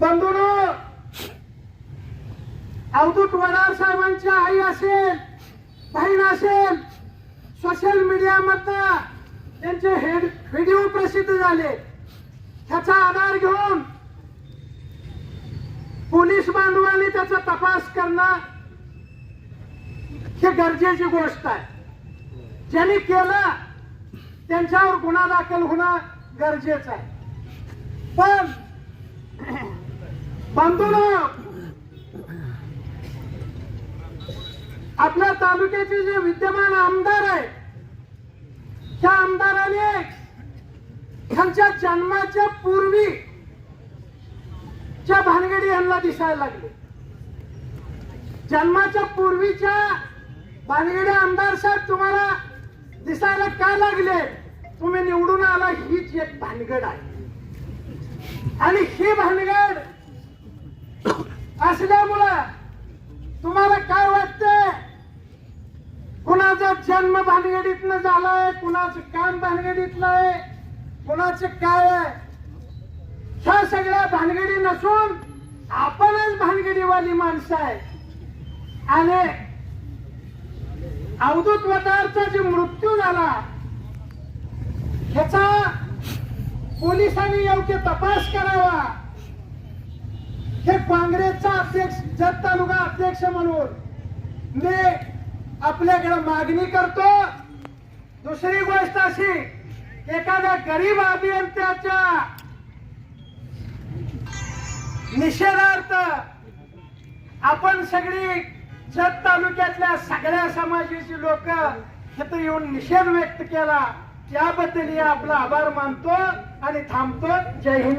बंधून अवधूत वडार साहेबांची आई असेल बहीण असेल सोशल मीडियामधनं त्यांचे हेड व्हिडिओ प्रसिद्ध झाले. ह्याचा आधार घेऊन पोलीस बांधवांनी त्याचा तपास करणं ही गरजेची गोष्ट आहे. ज्यांनी केलं त्यांच्यावर गुन्हा दाखल होणं गरजेचं आहे. पण बंधूनो आपल्या तालुक्याचे जे विद्यमान आमदार आहे त्या आमदाराने त्यांच्या जन्माच्या पूर्वी च्या भानगडी यांना दिसायला लागले. जन्माच्या पूर्वीच्या भानगडी आमदार साहेब तुम्हाला दिसायला का लागले? तुम्ही निवडून आला हीच एक भानगड आहे. आणि ही भानगड असल्यामुळं तुम्हाला काय वाटतंय? कुणाचा जन्म भानगडीतनं झालाय कुणाचं काम भानगडीतलं आहे कुणाचं काय आहे? ह्या सगळ्या भानगडी नसून आपणच भानगडीवाली माणसं आहे. आणि अवधूत वतारचा जे मृत्यू झाला ह्याचा पोलिसांनी योग्य तपास करावा. हे काँग्रेसचा अध्यक्ष जत तालुका अध्यक्ष म्हणून मी आपल्याकडे मागणी करतो. दुसरी गोष्ट अशी एखाद्या गरीब अभियंत्याच्या निषेधार्थ आपण सगळी जत तालुक्यातल्या सगळ्या समाजाची लोक इथं येऊन निषेध व्यक्त केला. त्याबद्दल आपला आभार मानतो आणि थांबतो. जय हिंद.